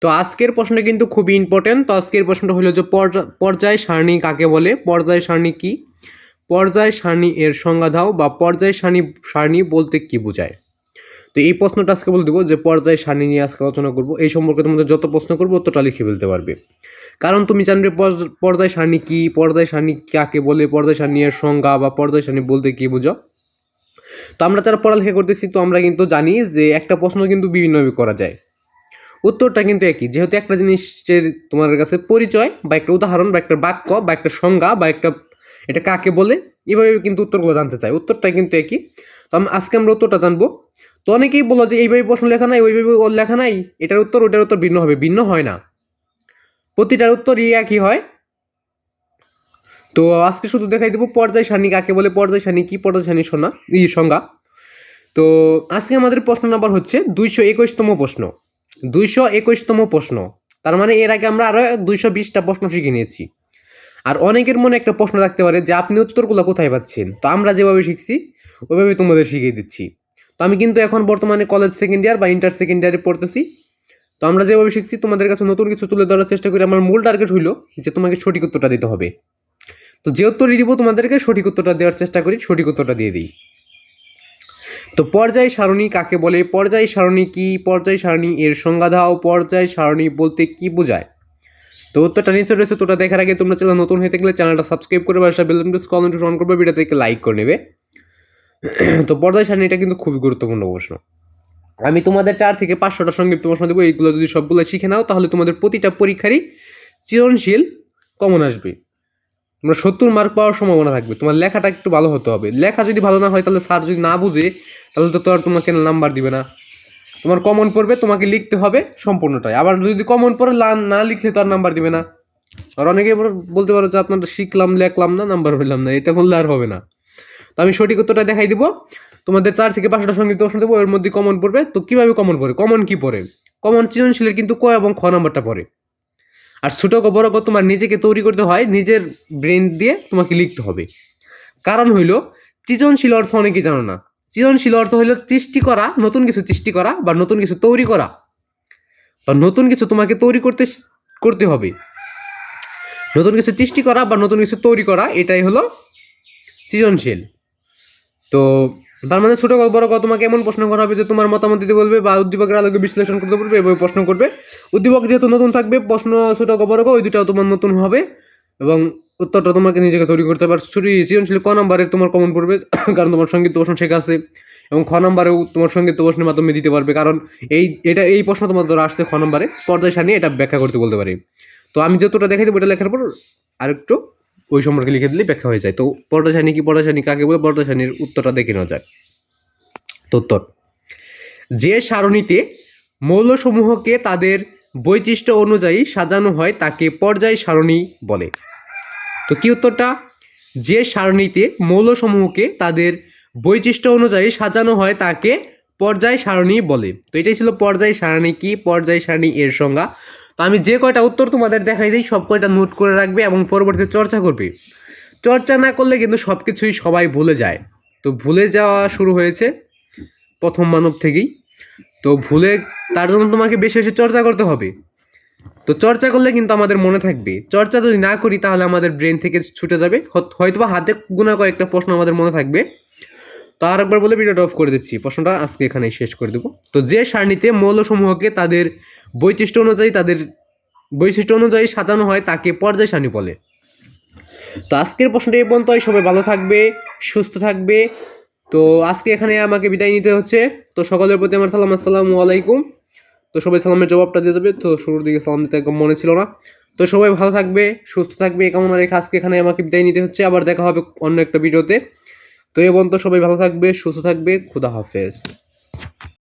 তো আজকের প্রশ্নটা কিন্তু খুবই ইম্পর্টেন্ট তো আজকের প্রশ্নটা হলো যে পর্যা- পর্যায় সারণী কাকে বলে? পর্যায় সারণী কি? পর্যায় সারণী এর সংজ্ঞা দাও বা পর্যায় সারণী সারণী বলতে কি বোঝায়? তো এই প্রশ্নটা আজকে বলে দেবো যে পর্যায় সারণী নিয়ে আজকে আলোচনা করব। এই সম্পর্কে তোমাদের যত প্রশ্ন করব ততটা লিখে ফেলতে পারবে। কারণ তুমি জানবে পর্য- পর্যায় সারণী কি, পর্যায় সারণী কাকে বলে, পর্যায় সারণী এর সংজ্ঞা বা পর্যায় সারণী বলতে কি বোঝো? তো আমরা যারা পড়ালেখা করতেছি, তো আমরা কিন্তু জানি যে একটা প্রশ্ন কিন্তু বিভিন্নভাবে করা যায়। উত্তরটা কিন্তু একই। যেহেতু একটা জিনিসের তোমার কাছে পরিচয়, বা একটা উদাহরণ, বা একটা বাক্য, বা একটা সংজ্ঞা, বা একটা, এটা কাকে বলে, এভাবে কিন্তু উত্তরগুলো জানতে চাই। উত্তরটা কিন্তু একই। তো আমি আজকে আমরা উত্তরটা জানব। তো অনেকেই বলো যে, এইভাবে প্রশ্ন লেখা নাই, ওইভাবে ওর লেখা নাই। এটার উত্তর ওটার উত্তর ভিন্ন হবে। ভিন্ন হয় না। প্রতিটার উত্তরই একই হয়। তো আজকে শুধু দেখাই দেবো, পর্যায় সারণী কাকে বলে, পর্যায় সারণী কি, পর্যায় সারণী শোনা ই সংজ্ঞা। তো আজকে আমাদের প্রশ্ন নাম্বার হচ্ছে, দুইশো একুশতম প্রশ্ন। দুইশো একুশতম প্রশ্ন। তার মানে এর আগে আমরা আরও দুইশো বিশটা প্রশ্ন শিখে নিয়েছি। আর অনেকের মনে একটা প্রশ্ন থাকতে পারে যে, আপনি উত্তরগুলো কোথায় পাচ্ছেন? তো আমরা যেভাবে শিখছি, ওইভাবে তোমাদের শিখিয়ে দিচ্ছি। তো আমি কিন্তু এখন বর্তমানে কলেজ সেকেন্ড ইয়ার বা ইন্টার সেকেন্ড ইয়ারে পড়তেছি। তো আমরা যেভাবে শিখছি, তোমাদের কাছে নতুন কিছু তুলে ধরার চেষ্টা করি। আমার মূল টার্গেট হইল যে, তোমাকে সঠিক উত্তরটা দিতে হবে। তো যে উত্তরই দিব তোমাদেরকে, সঠিক উত্তরটা দেওয়ার চেষ্টা করি, সঠিক উত্তরটা দিয়ে দিই। তো পর্যায় সারণী কাকে বলে? পর্যায় সারণী কি? পর্যায় সারণী এর সংজ্ঞা দাও। পর্যায় সারণী বলতে কি বোঝায়? তো উত্তরটা নিচে রয়েছে তোটা দেখার আগে তোমরা চ্যানেল নতুন হয়ে থাকলে চ্যানেলটা সাবস্ক্রাইব করে পাশে বেল কমেন্ট অন করবে ভিডিওতে লাইক করে নেবে। তো পর্যায় সারণীটা কিন্তু খুবই গুরুত্বপূর্ণ প্রশ্ন। আমি তোমাদের চার থেকে পাঁচশোটা সংক্ষিপ্ত প্রশ্ন দেবো, এইগুলো যদি সবগুলো শিখে নাও, তাহলে তোমাদের প্রতিটা পরীক্ষারই চিরনশীল কমন আসবে। তোমরা সত্তর মার্ক পাওয়ার সম্ভাবনা থাকবে। তোমার লেখাটা একটু ভালো হতে হবে। লেখা যদি ভালো না হয়, তাহলে স্যার যদি না বুঝে, তাহলে তো আর তোমাকে নাম্বার দিবে না। তোমার কমন পড়বে, তোমাকে লিখতে হবে সম্পূর্ণটাই। আবার যদি কমন পড়ে না লিখলে তো আর নাম্বার দিবে না। আর অনেকে বলতে পারো যে আপনারা শিখলাম, লেখলাম না নাম্বার পেলাম না, এটা বললে আর হবে না। তো আমি সঠিক উত্তরটা দেখাই দিব। তোমাদের চার থেকে পাঁচটা সংগীত প্রশ্ন দেবো, এর মধ্যে কমন পড়বে। তো কীভাবে কমন পড়ে? কমন কি পড়ে? কমন সৃজনশীলের কিন্তু ক এবং খ নাম্বারটা পড়ে। আর ছোট বড় তোমার নিজেকে তৈরি করতে হয়, নিজের ব্রেন দিয়ে তোমাকে লিখতে হবে। কারণ হইল, সৃজনশীল অর্থ অনেকেই জানো না। সৃজনশীল অর্থ হইল সৃষ্টি করা, নতুন কিছু সৃষ্টি করা বা নতুন কিছু তৈরি করা। বা নতুন কিছু তোমাকে তৈরি করতে করতে হবে। নতুন কিছু সৃষ্টি করা বা নতুন কিছু তৈরি করা, এটাই হলো সৃজনশীল। তো তার মানে ছোট বড় তোমাকে এমন প্রশ্ন করা হবে যে তোমার মতামত দিতে বলবে বা উদ্দীপকের আলোকে বিশ্লেষণ করতে বলবে, এভাবে প্রশ্ন করবে। উদ্দীপক যেহেতু নতুন থাকবে, প্রশ্ন ছোট বড় ওই দুটাও তোমার নতুন হবে। এবং উত্তরটা তোমাকে নিজেকে তৈরি করতে পারবে ছুটি সৃজনশীল ক নাম্বারে তোমার কমন পড়বে, কারণ তোমার সংগীত প্রশ্ন শেখা আছে। এবং খ নাম্বারেও তোমার সংগীত প্রশ্নের মাধ্যমে দিতে পারবে, কারণ এই, এটা, এই প্রশ্ন তোমার ধরো আসছে খ নাম্বারে। পর্যায় সারণী, এটা ব্যাখ্যা করতে বলতে পারি। তো আমি যতটা দেখাই দেবো, এটা লেখার পর আরেকটু ওই সম্পর্কে লিখে দিলে ব্যাখ্যা হয়ে যায়। তো পর্দা কি পর্দা কাকে বলে? পর্দা উত্তরটা দেখে নেওয়া যাক। তো উত্তর যে সারণীতে মৌলসমূহকে তাদের বৈশিষ্ট্য অনুযায়ী সাজানো হয়, তাকে পর্যায় সারণী বলে। তো কি উত্তরটা? যে সারণীতে মৌলসমূহকে তাদের বৈশিষ্ট্য অনুযায়ী সাজানো হয়, তাকে পর্যায় সারণী বলে। তো এটাই ছিল পর্যায় সারণী কি? পর্যায় সারণী এর সংজ্ঞা। তো আমি যে কয়টা উত্তর তোমাদের দেখাই দিই, সব কয়টা নোট করে রাখবে এবং পরবর্তীতে চর্চা করবে। চর্চা না করলে কিন্তু সব কিছুই সবাই ভুলে যায়। তো ভুলে যাওয়া শুরু হয়েছে প্রথম মানব থেকেই। তো ভুলে, তার জন্য তোমাকে বেশি বেশি চর্চা করতে হবে। তো চর্চা করলে কিন্তু আমাদের মনে থাকবে। চর্চা যদি না করি তাহলে আমাদের ব্রেন থেকে ছুটে যাবে। হয়তোবা হাতে গোনা কয়েকটা প্রশ্ন আমাদের মনে থাকবে। তো আর একবার বলে ভিডিওটা অফ করে দিচ্ছি। প্রশ্নটা আজকে এখানেই শেষ করে দেবো। তো যে সারণীতে মৌলসমূহকে তাদের বৈশিষ্ট্য অনুযায়ী তাদের বৈশিষ্ট্য অনুযায়ী সাজানো হয়, তাকে পর্যায় সারণী বলে। তো আজকের প্রশ্নটা এই পর্যন্ত সবাই ভালো থাকবে, সুস্থ থাকবে। তো আজকে এখানে আমাকে বিদায় নিতে হচ্ছে। তো সকলের প্রতি আমার সালাম, আসসালামু আলাইকুম। তো সবাই সালামের জবাবটা দিয়ে দেবে। তো শুরুর দিকে সালাম দিতে একদম মনে ছিল না। তো সবাই ভালো থাকবে, সুস্থ থাকবে। এই কামনা রেখে আজকে এখানে আমাকে বিদায় নিতে হচ্ছে। আবার দেখা হবে অন্য একটা ভিডিওতে তো এ পর্যন্ত সবাই ভালো থাকবে সুস্থ থাকবে খুদা হাফেজ।